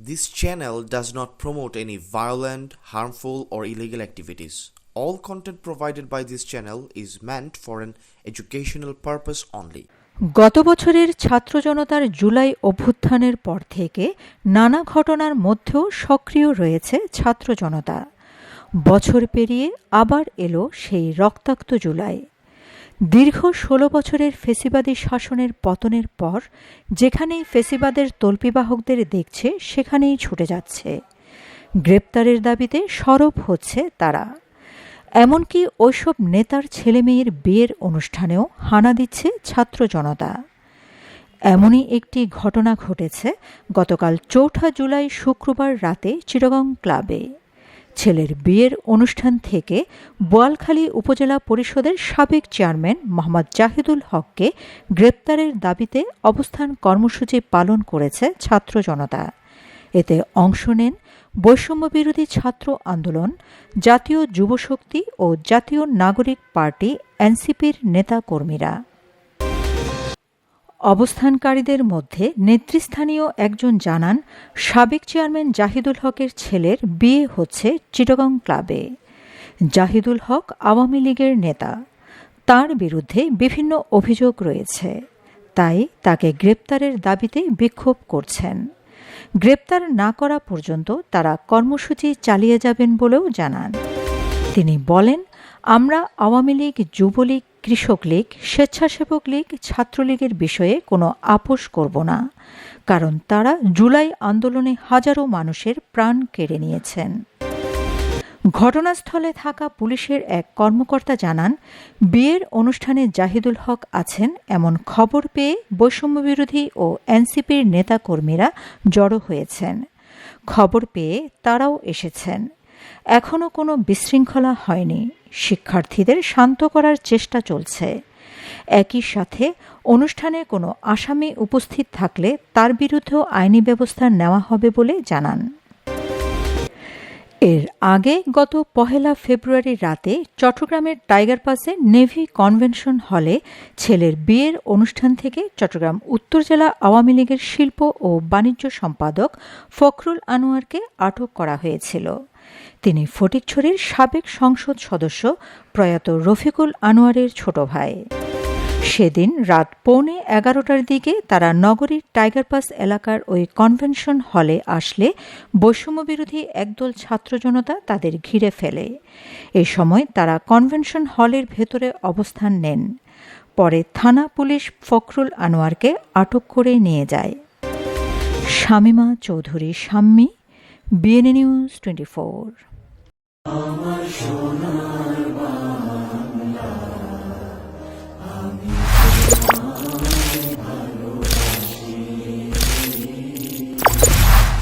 This channel does not promote any violent, harmful, or illegal activities. All content provided by this channel is meant for an educational purpose only. গত বছরের ছাত্র জনতার জুলাই অভ্যুত্থানের পর থেকে নানা ঘটনার মধ্যেও সক্রিয় রয়েছে ছাত্র জনতা বছর পেরিয়ে আবার এলো সেই রক্তাক্ত জুলাই দীর্ঘ ষোলো বছরের ফেসিবাদী শাসনের পতনের পর, যেখানেই ফেসিবাদের তল্পিবাহকদের দেখছে, সেখানেই ছুটে যাচ্ছে। গ্রেপ্তারের দাবিতে সরব হচ্ছে তারা। এমনকি ওইসব নেতার ছেলেমেয়ের বিয়ের অনুষ্ঠানেও হানা দিচ্ছে ছাত্র জনতা। এমনই একটি ঘটনা ঘটেছে গতকাল চৌঠা জুলাই শুক্রবার রাতে চিরগং ক্লাবে। ছেলের বিয়ের অনুষ্ঠান থেকে বোয়ালখালী উপজেলা পরিষদের সাবেক চেয়ারম্যান মোহাম্মদ জাহিদুল হককে গ্রেপ্তারের দাবিতে অবস্থান কর্মসূচি পালন করেছে ছাত্র জনতা। এতে অংশ নেন বৈষম্যবিরোধী ছাত্র আন্দোলন, জাতীয় যুবশক্তি ও জাতীয় নাগরিক পার্টি এনসিপির নেতাকর্মীরা। অবস্থানকারীদের মধ্যে নেতৃস্থানীয় একজন জানান, সাবেক চেয়ারম্যান জাহিদুল হকের ছেলের বিয়ে হচ্ছে চিটগং ক্লাবে। জাহিদুল হক আওয়ামী লীগের নেতা। তার বিরুদ্ধে বিভিন্ন অভিযোগ রয়েছে। তাই তাকে গ্রেপ্তারের দাবিতে বিক্ষোভ করছেন। গ্রেপ্তার না করা পর্যন্ত তারা কর্মসূচি চালিয়ে যাবেন বলেও জানান। তিনি বলেন, আমরা আওয়ামী লীগ, যুবলীগ কৃষক লীগ, স্বেচ্ছাসেবক লীগ, ছাত্রলীগের বিষয়ে কোনো আপোষ করব না, কারণ তারা জুলাই আন্দোলনে হাজারো মানুষের প্রাণ কেড়ে নিয়েছেন। ঘটনাস্থলে থাকা পুলিশের এক কর্মকর্তা জানান, বিয়ের অনুষ্ঠানে জাহিদুল হক আছেন এমন খবর পেয়ে বৈষম্যবিরোধী ও এনসিপির নেতাকর্মীরা জড়ো হয়েছেন। খবর পেয়ে তারাও এসেছেন। এখনও কোনো বিশৃঙ্খলা হয়নি। শিক্ষার্থীদের শান্ত করার চেষ্টা চলছে। একই সাথে অনুষ্ঠানে কোনো আসামি উপস্থিত থাকলে তার বিরুদ্ধেও আইনি ব্যবস্থা নেওয়া হবে বলে জানান। এর আগে গত পহেলা ফেব্রুয়ারি রাতে চট্টগ্রামের টাইগার পাসে নেভি কনভেনশন হলে ছেলের বিয়ের অনুষ্ঠান থেকে চট্টগ্রাম উত্তর জেলা আওয়ামী লীগের শিল্প ও বাণিজ্য সম্পাদক ফখরুল আনোয়ারকে আটক করা হয়েছিল। তিনি ফটিকছড়ির সাবেক সংসদ সদস্য প্রয়াত রফিকুল আনোয়ারের ছোট ভাই। সেদিন রাত পৌনে এগারোটার দিকে তারা নগরীর টাইগার পাস এলাকার ওই কনভেনশন হলে আসলে বৈষম্যবিরোধী একদল ছাত্র জনতা তাদের ঘিরে ফেলে। এ সময় তারা কনভেনশন হলের ভেতরে অবস্থান নেন। পরে থানা পুলিশ ফখরুল আনোয়ারকে আটক করে নিয়ে যায়। Shamima Chowdhury Shammi BNA news twenty four আমার সোনার বাংলা